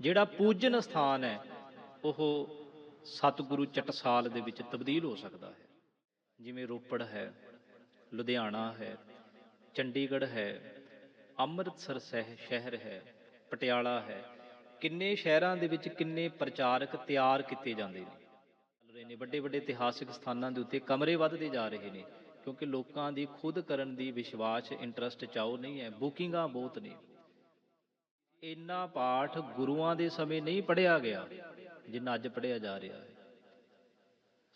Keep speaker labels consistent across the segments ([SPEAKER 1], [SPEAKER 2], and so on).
[SPEAKER 1] ਜਿਹੜਾ ਪੂਜਨ ਸਥਾਨ ਹੈ, ਉਹ ਸਤਿਗੁਰੂ ਚਟਸਾਲ ਦੇ ਵਿੱਚ ਤਬਦੀਲ ਹੋ ਸਕਦਾ ਹੈ। ਜਿਵੇਂ ਰੋਪੜ ਹੈ, ਲੁਧਿਆਣਾ ਹੈ, ਚੰਡੀਗੜ੍ਹ ਹੈ, ਅੰਮ੍ਰਿਤਸਰ ਸਹਿ- ਸ਼ਹਿਰ ਹੈ, ਪਟਿਆਲਾ ਹੈ, ਕਿੰਨੇ ਸ਼ਹਿਰਾਂ ਦੇ ਵਿੱਚ ਕਿੰਨੇ ਪ੍ਰਚਾਰਕ ਤਿਆਰ ਕੀਤੇ ਜਾਂਦੇ ਨੇ। ਚੱਲ ਰਹੇ ਨੇ ਵੱਡੇ ਵੱਡੇ ਇਤਿਹਾਸਿਕ ਸਥਾਨਾਂ ਦੇ ਉੱਤੇ ਕਮਰੇ ਵੱਧਦੇ ਜਾ ਰਹੇ ਨੇ, ਕਿਉਂਕਿ ਲੋਕਾਂ ਦੀ ਖੁਦ ਕਰਨ ਦੀ ਵਿਸ਼ਵਾਸ ਇੰਟਰਸਟ ਚਾਉ ਨਹੀਂ ਹੈ, ਬੁਕਿੰਗਾਂ ਬਹੁਤ ਨੇ। ਇੰਨਾ ਪਾਠ ਗੁਰੂਆਂ ਦੇ ਸਮੇਂ ਨਹੀਂ ਪੜਿਆ ਗਿਆ, ਜਿੰਨਾ ਅੱਜ ਪੜਿਆ ਜਾ ਰਿਹਾ ਹੈ।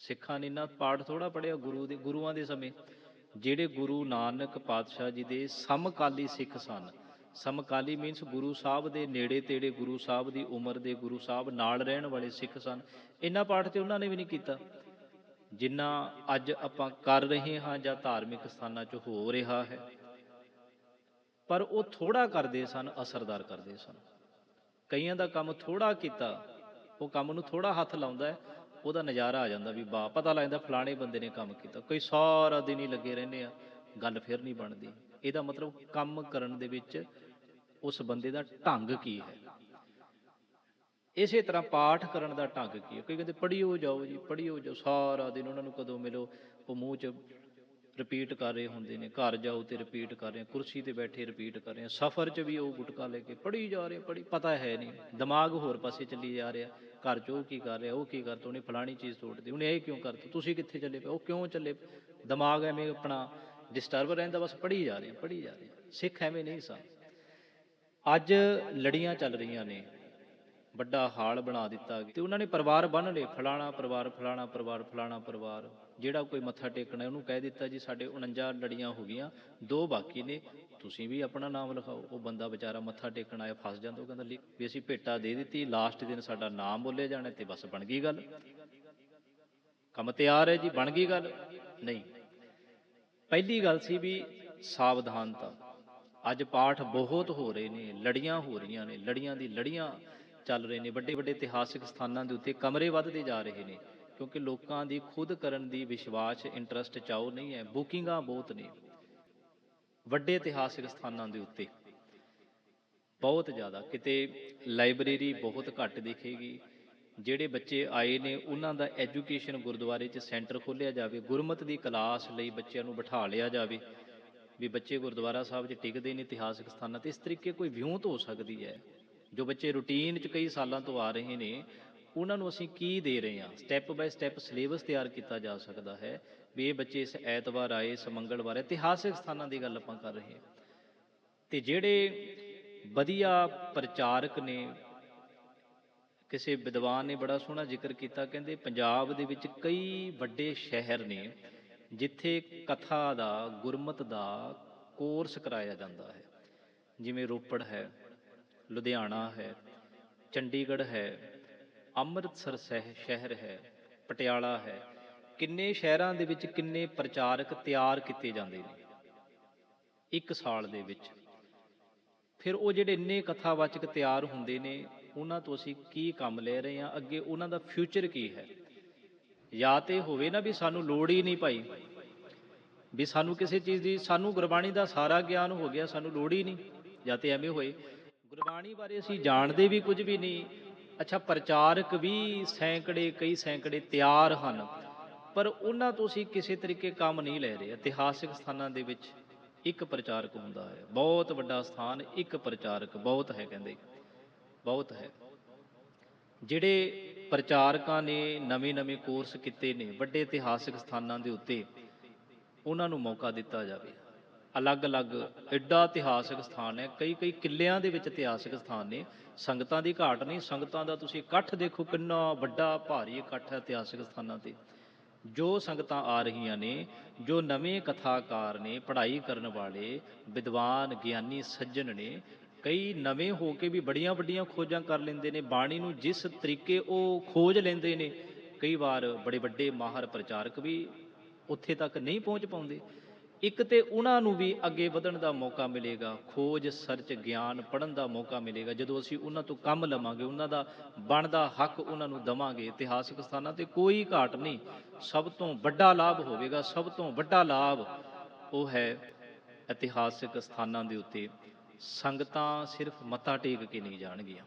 [SPEAKER 1] ਸਿੱਖਾਂ ਨੇ ਇੰਨਾ ਪਾਠ ਥੋੜਾ ਪੜਿਆ ਗੁਰੂ ਦੇ, ਗੁਰੂਆਂ ਦੇ ਸਮੇਂ। ਜਿਹੜੇ ਗੁਰੂ ਨਾਨਕ ਪਾਤਸ਼ਾਹ ਜੀ ਦੇ ਸਮਕਾਲੀ ਸਿੱਖ ਸਨ, ਸਮਕਾਲੀ ਮੀਨਸ ਗੁਰੂ ਸਾਹਿਬ ਦੇ ਨੇੜੇ ਤੇੜੇ, ਗੁਰੂ ਸਾਹਿਬ ਦੀ ਉਮਰ ਦੇ, ਗੁਰੂ ਸਾਹਿਬ ਨਾਲ ਰਹਿਣ ਵਾਲੇ ਸਿੱਖ ਸਨ, ਇੰਨਾ ਪਾਠ ਤੇ ਉਹਨਾਂ ਨੇ ਵੀ ਨਹੀਂ ਕੀਤਾ। ਜਿੰਨਾ ਅੱਜ ਆਪਾਂ ਕਰ ਰਹੇ ਹਾਂ ਜਾਂ ਧਾਰਮਿਕ ਸਥਾਨਾਂ 'ਚ ਹੋ ਰਿਹਾ ਹੈ ਪਰ ਉਹ ਥੋੜਾ ਕਰਦੇ ਸਨ, ਅਸਰਦਾਰ ਕਰਦੇ ਸਨ। ਕਈਆਂ ਦਾ ਕੰਮ ਥੋੜਾ ਕੀਤਾ, ਉਹ ਕੰਮ ਨੂੰ ਥੋੜਾ ਹੱਥ ਲਾਉਂਦਾ ਹੈ, ਉਹਦਾ ਨਜ਼ਾਰਾ ਆ ਜਾਂਦਾ ਵੀ ਵਾਹ ਪਤਾ ਲੱਗਦਾ ਫਲਾਣੇ ਬੰਦੇ ਨੇ ਕੰਮ ਕੀਤਾ। ਕੋਈ ਸਾਰਾ ਦਿਨ ਹੀ ਲੱਗੇ ਰਹਿੰਦੇ ਆ, ਗੱਲ ਫਿਰ ਨਹੀਂ ਬਣਦੀ। ਇਹਦਾ ਮਤਲਬ ਕੰਮ ਕਰਨ ਦੇ ਵਿੱਚ ਉਸ ਬੰਦੇ ਦਾ ਢੰਗ ਕੀ ਹੈ? ਇਸੇ ਤਰ੍ਹਾਂ ਪਾਠ ਕਰਨ ਦਾ ਢੰਗ ਕੀ ਹੈ? ਕੋਈ ਕਹਿੰਦੇ, ਪੜ੍ਹੀਓ ਜਾਓ ਜੀ, ਪੜ੍ਹੀਓ ਜਾਓ, ਸਾਰਾ ਦਿਨ ਉਹਨਾਂ ਨੂੰ ਕਦੋਂ ਮਿਲੋ? ਉਹ ਮੂੰਹ 'ਚ ਰਿਪੀਟ ਕਰ ਰਹੇ ਹੁੰਦੇ ਨੇ ਘਰ ਜਾਓ ਤੇ ਰਿਪੀਟ ਕਰ ਰਹੇ ਕੁਰਸੀ ਤੇ ਬੈਠੇ ਰਿਪੀਟ ਕਰ ਰਹੇ ਸਫ਼ਰ 'ਚ ਵੀ ਉਹ ਗੁਟਕਾ ਲੈ ਕੇ ਪੜ੍ਹੀ ਜਾ ਰਹੇ ਪੜ੍ਹੀ ਪਤਾ ਹੈ ਨਹੀਂ ਦਿਮਾਗ ਹੋਰ ਪਾਸੇ ਚੱਲੀ ਜਾ ਰਿਹਾ ਘਰ 'ਚ ਉਹ ਕੀ ਕਰ ਰਿਹਾ ਉਹ ਕੀ ਕਰਤਾ ਉਹਨੇ ਫਲਾਣੀ ਚੀਜ਼ ਤੋੜਦੀ ਉਹਨੇ ਇਹ ਕਿਉਂ ਕਰਤਾ ਤੁਸੀਂ ਕਿੱਥੇ ਚੱਲੇ ਪਏ ਉਹ ਕਿਉਂ ਚੱਲੇ ਪਏ? ਦਿਮਾਗ ਐਵੇਂ ਆਪਣਾ ਡਿਸਟਰਬ ਰਹਿੰਦਾ ਬਸ ਪੜ੍ਹੀ ਜਾ ਰਹੇ ਆ, ਪੜ੍ਹੀ ਜਾ ਰਹੇ ਸਿੱਖ ਐਵੇਂ ਨਹੀਂ ਸਨ ਅੱਜ ਲੜੀਆਂ ਚੱਲ ਰਹੀਆਂ ਨੇ ਵੱਡਾ ਹਾਲ ਬਣਾ ਦਿੱਤਾ ਗਿਆ ਤੇ ਉਹਨਾਂ ਨੇ ਪਰਿਵਾਰ ਬੰਨ ਲਏ ਫਲਾਣਾ ਪਰਿਵਾਰ ਫਲਾਣਾ ਪਰਿਵਾਰ ਫਲਾਣਾ ਪਰਿਵਾਰ ਜਿਹੜਾ ਕੋਈ ਮੱਥਾ ਟੇਕਣਾ ਉਹਨੂੰ ਕਹਿ ਦਿੱਤਾ ਜੀ, ਸਾਡੇ 49 ਲੜੀਆਂ ਹੋ ਗਈਆਂ, ਦੋ ਬਾਕੀ ਨੇ, ਤੁਸੀਂ ਵੀ ਆਪਣਾ ਨਾਮ ਲਿਖਾਓ। ਉਹ ਬੰਦਾ ਵਿਚਾਰਾ ਮੱਥਾ ਟੇਕਣ ਆਇਆ, ਫਸ ਜਾਂਦਾ, ਉਹ ਕਹਿੰਦਾ, ਲਿ- ਵੀ ਅਸੀਂ ਭੇਟਾ ਦੇ ਦਿੱਤੀ, ਲਾਸਟ ਦਿਨ ਸਾਡਾ ਨਾਮ ਬੋਲੇ ਜਾਣਾ ਤੇ ਬਸ ਬਣ ਗਈ ਗੱਲ। ਕੰਮ ਤਿਆਰ ਹੈ ਜੀ, ਬਣ ਗਈ ਗੱਲ? ਨਹੀਂ। ਪਹਿਲੀ ਗੱਲ ਸੀ ਵੀ ਸਾਵਧਾਨਤਾ। ਅੱਜ ਪਾਠ ਬਹੁਤ ਹੋ ਰਹੇ ਨੇ, ਲੜੀਆਂ ਹੋ ਰਹੀਆਂ ਨੇ, ਲੜੀਆਂ ਦੀ ਲੜੀਆਂ ਚੱਲ ਰਹੇ ਨੇ ਵੱਡੇ ਵੱਡੇ ਇਤਿਹਾਸਿਕ ਸਥਾਨਾਂ ਦੇ ਉੱਤੇ ਕਮਰੇ ਵੱਧਦੇ ਜਾ ਰਹੇ ਨੇ। ਕਿਉਂਕਿ ਲੋਕਾਂ ਦੀ ਖੁਦ ਕਰਨ ਦੀ ਵਿਸ਼ਵਾਸ ਇੰਟਰਸਟ ਚਾਉ ਨਹੀਂ ਹੈ। ਬੁਕਿੰਗਾਂ ਬਹੁਤ ਨੇ। ਵੱਡੇ ਇਤਿਹਾਸਿਕ ਸਥਾਨਾਂ ਦੇ ਉੱਤੇ। ਬਹੁਤ ਜ਼ਿਆਦਾ। ਕਿਤੇ ਲਾਇਬ੍ਰੇਰੀ ਬਹੁਤ ਘੱਟ ਦਿਖੇਗੀ। ਜਿਹੜੇ ਬੱਚੇ ਆਏ ਨੇ, ਉਹਨਾਂ ਦਾ ਐਜੂਕੇਸ਼ਨ ਗੁਰਦੁਆਰੇ 'ਚ ਸੈਂਟਰ ਖੋਲ੍ਹਿਆ ਜਾਵੇ। ਗੁਰਮਤ ਦੀ ਕਲਾਸ ਲਈ ਬੱਚਿਆਂ ਨੂੰ ਬਿਠਾ ਲਿਆ ਜਾਵੇ। ਵੀ ਬੱਚੇ ਗੁਰਦੁਆਰਾ ਸਾਹਿਬ 'ਚ ਟਿਕਦੇ ਨੇ ਇਤਿਹਾਸਿਕ ਸਥਾਨਾਂ ਤੇ। ਇਸ ਤਰੀਕੇ ਕੋਈ ਵਿਉਂਤ ਹੋ ਸਕਦੀ ਹੈ। ਜੋ ਬੱਚੇ ਰੂਟੀਨ 'ਚ ਕਈ ਸਾਲਾਂ ਤੋਂ ਆ ਰਹੇ ਨੇ ਉਹਨਾਂ ਨੂੰ ਅਸੀਂ ਕੀ ਦੇ ਰਹੇ ਹਾਂ? ਸਟੈਪ ਬਾਏ ਸਟੈਪ ਸਿਲੇਬਸ ਤਿਆਰ ਕੀਤਾ ਜਾ ਸਕਦਾ ਹੈ। ਵੀ ਇਹ ਬੱਚੇ ਇਸ ਐਤਵਾਰ ਆਏ ਇਸ ਮੰਗਲਵਾਰ ਆਏ, ਇਤਿਹਾਸਕ ਸਥਾਨਾਂ ਦੀ ਗੱਲ ਆਪਾਂ ਕਰ ਰਹੇ ਹਾਂ। ਤੇ ਜਿਹੜੇ ਵਧੀਆ ਪ੍ਰਚਾਰਕ ਨੇ ਕਿਸੇ ਵਿਦਵਾਨ ਨੇ ਬੜਾ ਸੋਹਣਾ ਜ਼ਿਕਰ ਕੀਤਾ ਕਹਿੰਦੇ ਪੰਜਾਬ ਦੇ ਵਿੱਚ ਕਈ ਵੱਡੇ ਸ਼ਹਿਰ ਨੇ ਜਿੱਥੇ ਕਥਾ ਦਾ ਗੁਰਮਤ ਦਾ ਕੋਰਸ ਕਰਾਇਆ ਜਾਂਦਾ ਹੈ। ਜਿਵੇਂ ਰੋਪੜ ਹੈ ਲੁਧਿਆਣਾ ਹੈ ਚੰਡੀਗੜ੍ਹ ਹੈ ਅੰਮ੍ਰਿਤਸਰ ਸਹਿ- ਸ਼ਹਿਰ ਹੈ, ਪਟਿਆਲਾ ਹੈ। ਕਿੰਨੇ ਸ਼ਹਿਰਾਂ ਦੇ ਵਿੱਚ ਕਿੰਨੇ ਪ੍ਰਚਾਰਕ ਤਿਆਰ ਕੀਤੇ ਜਾਂਦੇ ਨੇ? ਇੱਕ ਸਾਲ ਦੇ ਵਿੱਚ। ਫਿਰ ਉਹ ਜਿਹੜੇ ਇੰਨੇ ਕਥਾਵਾਚਕ ਤਿਆਰ ਹੁੰਦੇ ਨੇ, ਉਹਨਾਂ ਤੋਂ ਅਸੀਂ ਕੀ ਕੰਮ ਲੈ ਰਹੇ ਹਾਂ? ਅੱਗੇ ਉਹਨਾਂ ਦਾ ਫਿਊਚਰ ਕੀ ਹੈ? ਜਾਂ ਤੇ ਹੋਵੇ ਨਾ ਵੀ ਸਾਨੂੰ ਲੋੜ ਹੀ ਨਹੀਂ ਭਾਈ। ਵੀ ਸਾਨੂੰ ਕਿਸੇ ਚੀਜ਼ ਦੀ, ਸਾਨੂੰ ਗੁਰਬਾਣੀ ਦਾ ਸਾਰਾ ਗਿਆਨ ਹੋ ਗਿਆ, ਸਾਨੂੰ ਲੋੜ ਹੀ ਨਹੀਂ। ਜਾਂ ਤੇ ਐਵੇਂ ਹੋਏ। ਗੁਰਬਾਣੀ ਬਾਰੇ ਅਸੀਂ ਜਾਣਦੇ ਵੀ ਕੁਝ ਵੀ ਨਹੀਂ। ਅੱਛਾ, ਪ੍ਰਚਾਰਕ ਵੀ ਸੈਂਕੜੇ, ਕਈ ਸੈਂਕੜੇ ਤਿਆਰ ਹਨ, ਪਰ ਉਹਨਾਂ ਤੋਂ ਅਸੀਂ ਕਿਸੇ ਤਰੀਕੇ ਕੰਮ ਨਹੀਂ ਲੈ ਰਹੇ। ਇਤਿਹਾਸਿਕ ਸਥਾਨਾਂ ਦੇ ਵਿੱਚ ਇੱਕ ਪ੍ਰਚਾਰਕ ਹੁੰਦਾ ਹੈ। ਬਹੁਤ ਵੱਡਾ ਸਥਾਨ, ਇੱਕ ਪ੍ਰਚਾਰਕ, ਬਹੁਤ ਹੈ ਕਹਿੰਦੇ। ਬਹੁਤ ਹੈ। ਜਿਹੜੇ ਪ੍ਰਚਾਰਕਾਂ ਨੇ ਨਵੇਂ-ਨਵੇਂ ਕੋਰਸ ਕੀਤੇ ਨੇ, ਵੱਡੇ ਇਤਿਹਾਸਿਕ ਸਥਾਨਾਂ ਦੇ ਉੱਤੇ, ਉਹਨਾਂ ਨੂੰ ਮੌਕਾ ਦਿੱਤਾ ਜਾਵੇ। ਅਲੱਗ-ਅਲੱਗ ਐਡਾ ਇਤਿਹਾਸਕ ਸਥਾਨ ਹੈ ਕਈ ਕਈ ਕਿੱਲਿਆਂ ਦੇ ਵਿੱਚ ਇਤਿਹਾਸਕ ਸਥਾਨ ਨੇ। ਸੰਗਤਾਂ ਦੀ ਘਾਟ ਨਹੀਂ, ਸੰਗਤਾਂ ਦਾ ਤੁਸੀਂ ਇਕੱਠ ਦੇਖੋ ਕਿੰਨਾ ਵੱਡਾ, ਭਾਰੀ ਇਕੱਠ ਹੈ ਇਤਿਹਾਸਕ ਸਥਾਨਾਂ ਤੇ। ਜੋ ਸੰਗਤਾਂ ਆ ਰਹੀਆਂ ਨੇ, ਜੋ ਨਵੇਂ ਕਥਾਕਾਰ ਨੇ, ਪੜ੍ਹਾਈ ਕਰਨ ਵਾਲੇ, ਵਿਦਵਾਨ, ਗਿਆਨੀ, ਸੱਜਣ ਨੇ, ਕਈ ਨਵੇਂ ਹੋ ਕੇ ਵੀ ਬੜੀਆਂ ਵੱਡੀਆਂ ਖੋਜਾਂ ਕਰ ਲੈਂਦੇ ਨੇ, ਬਾਣੀ ਨੂੰ ਜਿਸ ਤਰੀਕੇ ਉਹ ਖੋਜ ਲੈਂਦੇ ਨੇ, ਕਈ ਵਾਰ ਬੜੇ ਵੱਡੇ ਮਾਹਰ ਪ੍ਰਚਾਰਕ ਵੀ ਉੱਥੇ ਤੱਕ ਨਹੀਂ ਪਹੁੰਚ ਪਾਉਂਦੇ। ਇੱਕ ਤੇ ਉਹਨਾਂ ਨੂੰ ਵੀ ਅੱਗੇ ਵਧਣ ਦਾ ਮੌਕਾ ਮਿਲੇਗਾ, ਖੋਜ, ਸਰਚ, ਗਿਆਨ ਪੜਨ ਦਾ ਮੌਕਾ ਮਿਲੇਗਾ। ਜਦੋਂ ਅਸੀਂ ਉਹਨਾਂ ਤੋਂ ਕੰਮ ਲਵਾਂਗੇ, ਉਹਨਾਂ ਦਾ ਬਣਦਾ ਹੱਕ ਉਹਨਾਂ ਨੂੰ ਦਵਾਂਗੇ ਇਤਿਹਾਸਿਕ ਸਥਾਨਾਂ ਤੇ, ਕੋਈ ਘਾਟ ਨਹੀਂ। ਸਭ ਤੋਂ ਵੱਡਾ ਲਾਭ ਹੋਵੇਗਾ, ਸਭ ਤੋਂ ਵੱਡਾ ਲਾਭ ਉਹ ਹੈ ਇਤਿਹਾਸਿਕ ਸਥਾਨਾਂ ਦੇ ਉੱਤੇ। ਸੰਗਤਾਂ ਸਿਰਫ ਮੱਥਾ ਟੇਕ ਕੇ ਨਹੀਂ ਜਾਣਗੀਆਂ।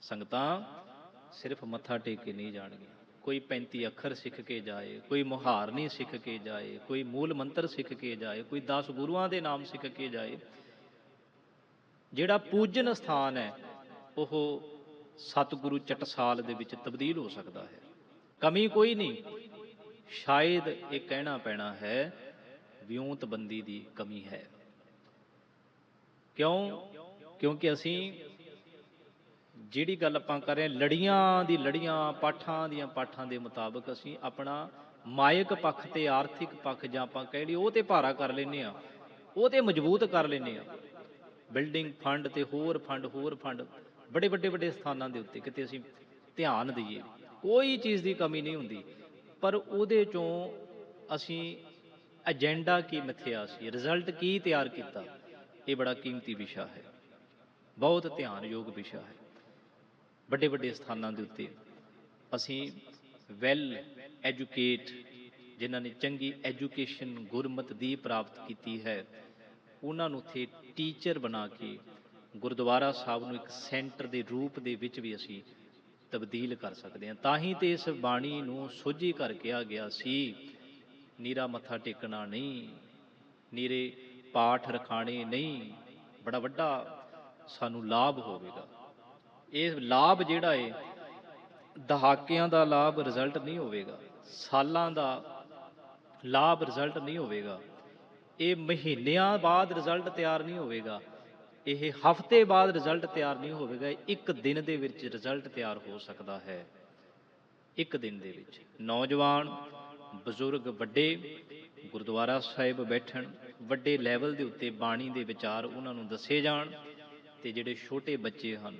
[SPEAKER 1] ਸੰਗਤਾਂ ਸਿਰਫ ਮੱਥਾ ਟੇਕ ਕੇ ਨਹੀਂ ਜਾਣਗੀਆਂ। ਕੋਈ 35 ਅੱਖਰ ਸਿੱਖ ਕੇ ਜਾਏ, ਕੋਈ ਮੁਹਾਰਨੀ ਸਿੱਖ ਕੇ ਜਾਏ, ਕੋਈ ਮੂਲ ਮੰਤਰ ਸਿੱਖ ਕੇ ਜਾਏ, ਕੋਈ 10 ਗੁਰੂਆਂ ਦੇ ਨਾਮ ਸਿੱਖ ਕੇ ਜਾਏ, ਜਿਹੜਾ ਪੂਜਨ ਸਥਾਨ ਹੈ, ਉਹ ਸਤਿਗੁਰੂ ਚਟਸਾਲ ਦੇ ਵਿੱਚ ਤਬਦੀਲ ਹੋ ਸਕਦਾ ਹੈ। ਕਮੀ ਕੋਈ ਨਹੀਂ, ਸ਼ਾਇਦ ਇਹ ਕਹਿਣਾ ਪੈਣਾ ਹੈ ਵਿਉਂਤਬੰਦੀ ਦੀ ਕਮੀ ਹੈ। ਕਿਉਂ? ਕਿਉਂਕਿ ਅਸੀਂ ਜਿਹੜੀ ਗੱਲ ਆਪਾਂ ਕਰ ਰਹੇ ਹਾਂ, ਲੜੀਆਂ ਦੀ ਲੜੀਆਂ, ਪਾਠਾਂ ਦੀਆਂ ਪਾਠਾਂ ਦੇ ਮੁਤਾਬਕ ਅਸੀਂ ਆਪਣਾ ਮਾਇਕ ਪੱਖ ਤੇ ਆਰਥਿਕ ਪੱਖ ਜਾਂ ਆਪਾਂ ਕਹਿ ਲਈ ਉਹ ਤੇ ਭਾਰਾ ਕਰ ਲੈਨੇ ਆ ਉਹ ਤੇ ਮਜ਼ਬੂਤ ਕਰ ਲੈਨੇ ਆ ਬਿਲਡਿੰਗ ਫੰਡ ਤੇ ਹੋਰ ਫੰਡ ਹੋਰ ਫੰਡ ਬੜੇ ਵੱਡੇ ਵੱਡੇ ਸਥਾਨਾਂ ਦੇ ਉੱਤੇ ਕਿਤੇ ਅਸੀਂ ਧਿਆਨ ਦਈਏ, ਕੋਈ ਚੀਜ਼ ਦੀ ਕਮੀ ਨਹੀਂ ਹੁੰਦੀ। ਪਰ ਉਹਦੇ ਚੋਂ ਅਸੀਂ ਏਜੰਡਾ ਕੀ ਮਿਥਿਆ ਸੀ ਰਿਜ਼ਲਟ ਕੀ ਤਿਆਰ ਕੀਤਾ, ਇਹ ਬੜਾ ਕੀਮਤੀ ਵਿਸ਼ਾ ਹੈ, ਬਹੁਤ ਧਿਆਨਯੋਗ ਵਿਸ਼ਾ ਹੈ। ਵੱਡੇ ਵੱਡੇ ਸਥਾਨਾਂ ਦੇ ਉੱਤੇ। ਅਸੀਂ ਵੈਲ ਐਜੂਕੇਟ ਜਿਨ੍ਹਾਂ ਨੇ ਚੰਗੀ ਐਜੂਕੇਸ਼ਨ ਗੁਰਮਤ ਦੀ ਪ੍ਰਾਪਤ ਕੀਤੀ ਹੈ, ਉਹਨਾਂ ਨੂੰ ਉੱਥੇ ਟੀਚਰ ਬਣਾ ਕੇ ਗੁਰਦੁਆਰਾ ਸਾਹਿਬ ਨੂੰ ਇੱਕ ਸੈਂਟਰ ਦੇ ਰੂਪ ਦੇ ਵਿੱਚ ਵੀ ਅਸੀਂ ਤਬਦੀਲ ਕਰ ਸਕਦੇ ਹਾਂ। ਤਾਂ ਹੀ ਤੇ ਇਸ ਬਾਣੀ ਨੂੰ ਸੋਝੀ ਕਰ ਕਿਹਾ ਗਿਆ ਸੀ, ਨੀਰਾ ਮੱਥਾ ਟੇਕਣਾ ਨਹੀਂ, ਨੀਰੇ ਪਾਠ ਰਖਾਣੇ ਨਹੀਂ, ਬੜਾ ਵੱਡਾ ਸਾਨੂੰ ਲਾਭ ਹੋਵੇਗਾ। ਇਹ ਲਾਭ ਜਿਹੜਾ ਏ, ਦਹਾਕਿਆਂ ਦਾ ਲਾਭ ਰਿਜ਼ਲਟ ਨਹੀਂ ਹੋਵੇਗਾ, ਸਾਲਾਂ ਦਾ ਲਾਭ ਰਿਜ਼ਲਟ ਨਹੀਂ ਹੋਵੇਗਾ, ਇਹ ਮਹੀਨਿਆਂ ਬਾਅਦ ਰਿਜ਼ਲਟ ਤਿਆਰ ਨਹੀਂ ਹੋਵੇਗਾ, ਇਹ ਹਫ਼ਤੇ ਬਾਅਦ ਰਿਜ਼ਲਟ ਤਿਆਰ ਨਹੀਂ ਹੋਵੇਗਾ, ਇੱਕ ਦਿਨ ਦੇ ਵਿੱਚ ਰਿਜ਼ਲਟ ਤਿਆਰ ਹੋ ਸਕਦਾ ਹੈ, ਇੱਕ ਦਿਨ ਦੇ ਵਿੱਚ। ਨੌਜਵਾਨ, ਬਜ਼ੁਰਗ ਵੱਡੇ, ਗੁਰਦੁਆਰਾ ਸਾਹਿਬ ਬੈਠਣ, ਵੱਡੇ ਲੈਵਲ ਦੇ ਉੱਤੇ ਬਾਣੀ ਦੇ ਵਿਚਾਰ ਉਹਨਾਂ ਨੂੰ ਦੱਸੇ ਜਾਣ ਤੇ ਜਿਹੜੇ ਛੋਟੇ ਬੱਚੇ ਹਨ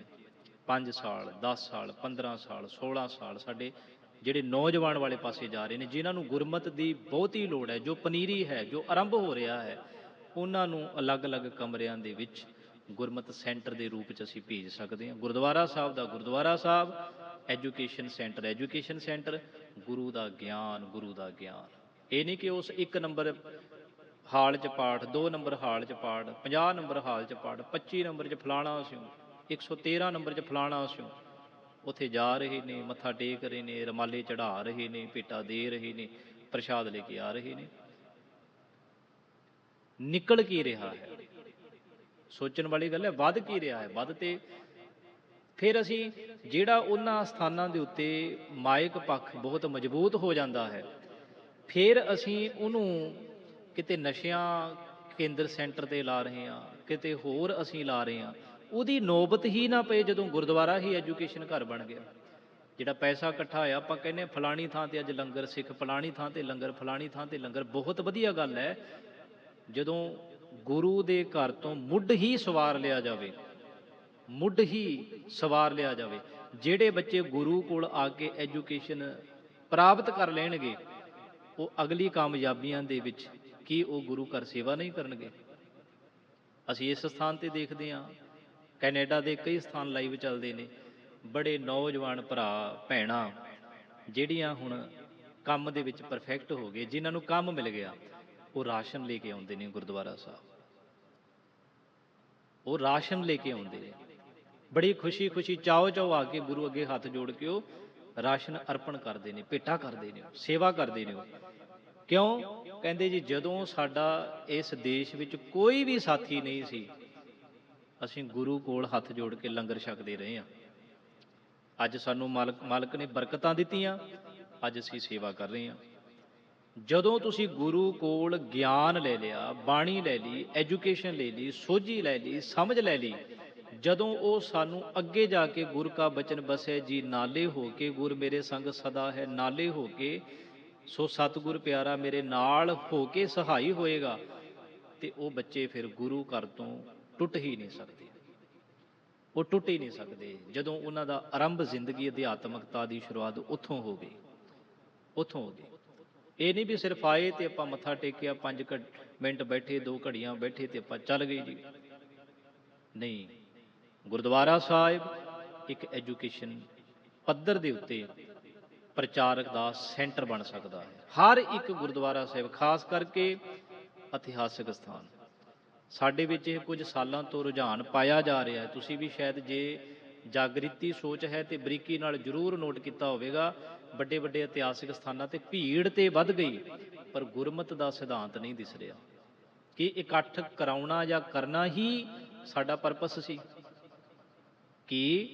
[SPEAKER 1] 5 ਸਾਲ 10 ਸਾਲ 15 ਸਾਲ 16 ਸਾਲ ਸਾਡੇ ਜਿਹੜੇ ਨੌਜਵਾਨ ਵਾਲੇ ਪਾਸੇ ਜਾ ਰਹੇ ਨੇ, ਜਿਨ੍ਹਾਂ ਨੂੰ ਗੁਰਮਤ ਦੀ ਬਹੁਤੀ ਲੋੜ ਹੈ, ਜੋ ਪਨੀਰੀ ਹੈ, ਜੋ ਆਰੰਭ ਹੋ ਰਿਹਾ ਹੈ, ਉਹਨਾਂ ਨੂੰ ਅਲੱਗ-ਅਲੱਗ ਕਮਰਿਆਂ ਦੇ ਵਿੱਚ ਗੁਰਮਤ ਸੈਂਟਰ ਦੇ ਰੂਪ 'ਚ ਅਸੀਂ ਭੇਜ ਸਕਦੇ ਹਾਂ। ਗੁਰਦੁਆਰਾ ਸਾਹਿਬ ਦਾ gurdwara sahib, education centre education centre, ਗੁਰੂ ਦਾ ਗਿਆਨ, ਗੁਰੂ ਦਾ ਗਿਆਨ। ਇਹ ਨਹੀਂ ਕਿ ਉਸ ਇੱਕ ਨੰਬਰ ਹਾਲ 'ਚ ਪਾਠ 2 ਨੰਬਰ ਹਾਲ 'ਚ ਪਾਠ 50 ਨੰਬਰ ਹਾਲ 'ਚ ਪਾਠ 25 ਨੰਬਰ 'ਚ ਫਲਾਣਾ ਸਿਉ। 113 ਨੰਬਰ 'ਚ ਫਲਾਣਾ ਸਿਉ ਉੱਥੇ ਜਾ ਰਹੇ ਨੇ, ਮੱਥਾ ਟੇਕ ਰਹੇ ਨੇ, ਰਮਾਲੇ ਚੜਾ ਰਹੇ ਨੇ, ਭੇਟਾ ਦੇ ਰਹੇ ਨੇ, ਪ੍ਰਸ਼ਾਦ ਲੈ ਕੇ ਆ ਰਹੇ ਨੇ। ਨਿਕਲ ਕੀ ਰਿਹਾ ਹੈ? ਸੋਚਣ ਵਾਲੀ ਗੱਲ ਹੈ, ਵੱਧ ਕੀ ਰਿਹਾ ਹੈ? ਵੱਧ ਤੇ ਫਿਰ ਅਸੀਂ ਜਿਹੜਾ ਉਹਨਾਂ ਸਥਾਨਾਂ ਦੇ ਉੱਤੇ ਮਾਇਕ ਪੱਖ ਬਹੁਤ ਮਜ਼ਬੂਤ ਹੋ ਜਾਂਦਾ ਹੈ, ਫਿਰ ਅਸੀਂ ਉਹਨੂੰ ਕਿਤੇ ਨਸ਼ਿਆਂ ਕੇਂਦਰ ਸੈਂਟਰ ਤੇ ਲਾ ਰਹੇ ਹਾਂ, ਕਿਤੇ ਹੋਰ ਅਸੀਂ ਲਾ ਰਹੇ ਹਾਂ ਉਹਦੀ ਨੌਬਤ ਹੀ ਨਾ ਪਏ ਜਦੋਂ ਗੁਰਦੁਆਰਾ ਹੀ ਐਜੂਕੇਸ਼ਨ ਘਰ ਬਣ ਗਿਆ। ਜਿਹੜਾ ਪੈਸਾ ਇਕੱਠਾ ਹੋਇਆ, ਆਪਾਂ ਕਹਿੰਦੇ ਫਲਾਣੀ ਥਾਂ ਤੇ ਅੱਜ ਲੰਗਰ ਸਿੱਖ, ਫਲਾਣੀ ਥਾਂ ਤੇ ਲੰਗਰ, ਫਲਾਣੀ ਥਾਂ ਤੇ ਲੰਗਰ, ਬਹੁਤ ਵਧੀਆ ਗੱਲ ਹੈ। ਜਦੋਂ ਗੁਰੂ ਦੇ ਘਰ ਤੋਂ ਮੁੱਢ ਹੀ ਸਵਾਰ ਲਿਆ ਜਾਵੇ, ਮੁੱਢ ਹੀ ਸਵਾਰ ਲਿਆ ਜਾਵੇ, ਜਿਹੜੇ ਬੱਚੇ ਗੁਰੂ ਕੋਲ ਆ ਕੇ ਐਜੂਕੇਸ਼ਨ ਪ੍ਰਾਪਤ ਕਰ ਲੈਣਗੇ, ਉਹ ਅਗਲੀ ਕਾਮਯਾਬੀਆਂ ਦੇ ਵਿੱਚ ਕੀ ਉਹ ਗੁਰੂ ਘਰ ਸੇਵਾ ਨਹੀਂ ਕਰਨਗੇ? ਅਸੀਂ ਇਸ ਸਥਾਨ ਤੇ ਦੇਖਦੇ ਹਾਂ। ਕੈਨੇਡਾ ਦੇ ਕਈ ਸਥਾਨ ਲਾਈਵ ਚੱਲਦੇ ਨੇ। ਬੜੇ ਨੌਜਵਾਨ ਭਰਾ, ਭੈਣਾਂ, ਜਿਹੜੀਆਂ ਹੁਣ ਕੰਮ ਦੇ ਵਿੱਚ ਪਰਫੈਕਟ ਹੋ ਗਏ, ਜਿਨ੍ਹਾਂ ਨੂੰ ਕੰਮ ਮਿਲ ਗਿਆ, ਉਹ ਰਾਸ਼ਨ ਲੈ ਕੇ ਆਉਂਦੇ ਨੇ ਗੁਰਦੁਆਰਾ ਸਾਹਿਬ। ਉਹ ਰਾਸ਼ਨ ਲੈ ਕੇ ਆਉਂਦੇ ਨੇ। ਬੜੀ ਖੁਸ਼ੀ ਖੁਸ਼ੀ ਚਾਓ ਚਾਓ ਆ ਕੇ ਗੁਰੂ ਅੱਗੇ ਹੱਥ ਜੋੜ ਕੇ ਉਹ ਰਾਸ਼ਨ ਅਰਪਣ ਕਰਦੇ ਨੇ, ਭੇਟਾ ਕਰਦੇ ਨੇ, ਸੇਵਾ ਕਰਦੇ ਨੇ ਉਹ। ਕਿਉਂ? ਕਹਿੰਦੇ ਜੀ ਜਦੋਂ ਸਾਡਾ ਇਸ ਦੇਸ਼ ਵਿੱਚ ਕੋਈ ਵੀ ਸਾਥੀ ਨਹੀਂ ਸੀ ਅਸੀਂ ਗੁਰੂ ਕੋਲ ਹੱਥ ਜੋੜ ਕੇ ਲੰਗਰ ਛਕਦੇ ਰਹੇ ਹਾਂ। ਅੱਜ ਸਾਨੂੰ ਮਾਲਕ ਮਾਲਕ ਨੇ ਬਰਕਤਾਂ ਦਿੱਤੀਆਂ, ਅੱਜ ਅਸੀਂ ਸੇਵਾ ਕਰ ਰਹੇ ਹਾਂ। ਜਦੋਂ ਤੁਸੀਂ ਗੁਰੂ ਕੋਲ ਗਿਆਨ ਲੈ ਲਿਆ, ਬਾਣੀ ਲੈ ਲਈ, ਐਜੂਕੇਸ਼ਨ ਲੈ ਲਈ, ਸੋਝੀ ਲੈ ਲਈ, ਸਮਝ ਲੈ ਲਈ, ਜਦੋਂ ਉਹ ਸਾਨੂੰ ਅੱਗੇ ਜਾ ਕੇ ਗੁਰ ਕਾ ਬਚਨ ਬਸੇ, ਜੀ ਨਾਲੇ ਹੋ ਕੇ ਗੁਰ ਮੇਰੇ ਸੰਗ ਸਦਾ ਹੈ, ਨਾਲੇ ਹੋ ਕੇ, ਸੋ ਸਤਿਗੁਰ ਪਿਆਰਾ ਮੇਰੇ ਨਾਲ ਹੋ ਕੇ ਸਹਾਈ ਹੋਏਗਾ। ਤੇ ਉਹ ਬੱਚੇ ਫਿਰ ਗੁਰੂ ਘਰ ਤੋਂ ਟੁੱਟ ਹੀ ਨਹੀਂ ਸਕਦੇ। ਉਹ ਟੁੱਟ ਹੀ ਨਹੀਂ ਸਕਦੇ। ਜਦੋਂ ਉਹਨਾਂ ਦਾ ਆਰੰਭ ਜ਼ਿੰਦਗੀ ਅਧਿਆਤਮਕਤਾ ਦੀ ਸ਼ੁਰੂਆਤ ਉੱਥੋਂ ਹੋ ਗਈ, ਉੱਥੋਂ ਹੋ ਗਈ। ਇਹ ਨਹੀਂ ਵੀ ਸਿਰਫ ਆਏ ਤੇ ਆਪਾਂ ਮੱਥਾ ਟੇਕਿਆ 5 ਮਿੰਟ ਬੈਠੇ, ਦੋ ਘੜੀਆਂ ਬੈਠੇ ਤੇ ਆਪਾਂ ਚੱਲ ਗਏ ਜੀ। ਨਹੀਂ, ਗੁਰਦੁਆਰਾ ਸਾਹਿਬ ਇੱਕ ਐਜੂਕੇਸ਼ਨ ਪੱਧਰ ਦੇ ਉੱਤੇ ਪ੍ਰਚਾਰਕ ਦਾ ਸੈਂਟਰ ਬਣ ਸਕਦਾ ਹੈ। ਹਰ ਇੱਕ ਗੁਰਦੁਆਰਾ ਸਾਹਿਬ, ਖਾਸ ਕਰਕੇ ਇਤਿਹਾਸਕ ਸਥਾਨ। ਸਾਡੇ ਵਿੱਚ ਇਹ ਕੁਝ ਸਾਲਾਂ ਤੋਂ ਰੁਝਾਨ ਪਾਇਆ ਜਾ ਰਿਹਾ ਹੈ। ਤੁਸੀਂ ਵੀ ਸ਼ਾਇਦ ਜੇ ਜਾਗ੍ਰਿਤੀ ਸੋਚ ਹੈ ਤੇ ਬਰੀਕੀ ਨਾਲ ਜ਼ਰੂਰ ਨੋਟ ਕੀਤਾ ਹੋਵੇਗਾ। ਵੱਡੇ ਵੱਡੇ ਇਤਿਹਾਸਿਕ ਸਥਾਨਾਂ ਤੇ ਭੀੜ ਤੇ ਵੱਧ ਗਈ, ਪਰ ਗੁਰਮਤ ਦਾ ਸਿਧਾਂਤ ਨਹੀਂ ਦਿਸ ਰਿਹਾ। ਕਿ ਇਕੱਠ ਕਰਾਉਣਾ ਜਾਂ ਕਰਨਾ ਹੀ ਸਾਡਾ ਪਰਪਸ ਸੀ। ਕਿ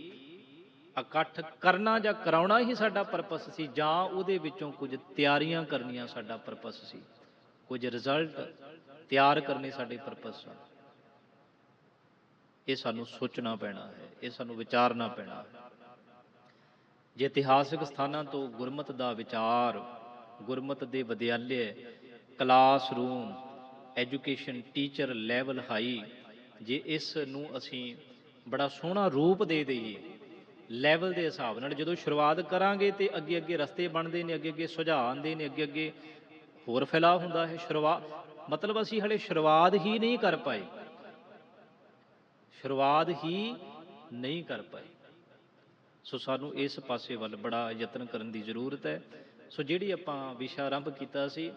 [SPEAKER 1] ਇਕੱਠ ਕਰਨਾ ਜਾਂ ਕਰਾਉਣਾ ਹੀ ਸਾਡਾ ਪਰਪਸ ਸੀ, ਜਾਂ ਉਹਦੇ ਵਿੱਚੋਂ ਕੁਝ ਤਿਆਰੀਆਂ ਕਰਨੀਆਂ ਸਾਡਾ ਪਰਪਸ ਸੀ। ਕੁਝ ਰਿਜ਼ਲਟ ਤਿਆਰ ਕਰਨੇ ਸਾਡੇ ਪਰਪਸ ਸਨ ਇਹ ਸਾਨੂੰ ਸੋਚਣਾ ਪੈਣਾ ਹੈ, ਇਹ ਸਾਨੂੰ ਵਿਚਾਰਨਾ ਪੈਣਾ ਹੈ। ਜੇ ਇਤਿਹਾਸਿਕ ਸਥਾਨਾਂ ਤੋਂ ਗੁਰਮਤ ਦਾ ਵਿਚਾਰ, ਗੁਰਮਤ ਦੇ ਵਿਦਿਆਲੇ classroom education teacher level high ਜੇ ਇਸ ਨੂੰ ਅਸੀਂ ਬੜਾ ਸੋਹਣਾ ਰੂਪ ਦੇ ਦਈਏ ਲੈਵਲ ਦੇ ਹਿਸਾਬ ਨਾਲ ਜਦੋਂ ਸ਼ੁਰੂਆਤ ਕਰਾਂਗੇ ਤੇ ਅੱਗੇ ਅੱਗੇ ਰਸਤੇ ਬਣਦੇ ਨੇ ਅੱਗੇ ਅੱਗੇ ਸੁਝਾਅ ਆਉਂਦੇ ਨੇ ਅੱਗੇ ਅੱਗੇ ਹੋਰ ਫੈਲਾਅ ਹੁੰਦਾ ਹੈ ਸ਼ੁਰੂਆਤ ਮਤਲਬ ਅਸੀਂ ਹਲੇ ਸ਼ੁਰੂਆਤ ਹੀ ਨਹੀਂ ਕਰ ਪਾਏ। ਸ਼ੁਰੂਆਤ ਹੀ ਨਹੀਂ ਕਰ ਪਾਏ। ਸੋ ਸਾਨੂੰ ਇਸ ਪਾਸੇ ਵੱਲ ਬੜਾ ਯਤਨ ਕਰਨ ਦੀ ਜ਼ਰੂਰਤ ਹੈ। ਸੋ ਜਿਹੜੀ ਆਪਾਂ ਵਿਸ਼ਾ ਆਰੰਭ ਕੀਤਾ ਸੀ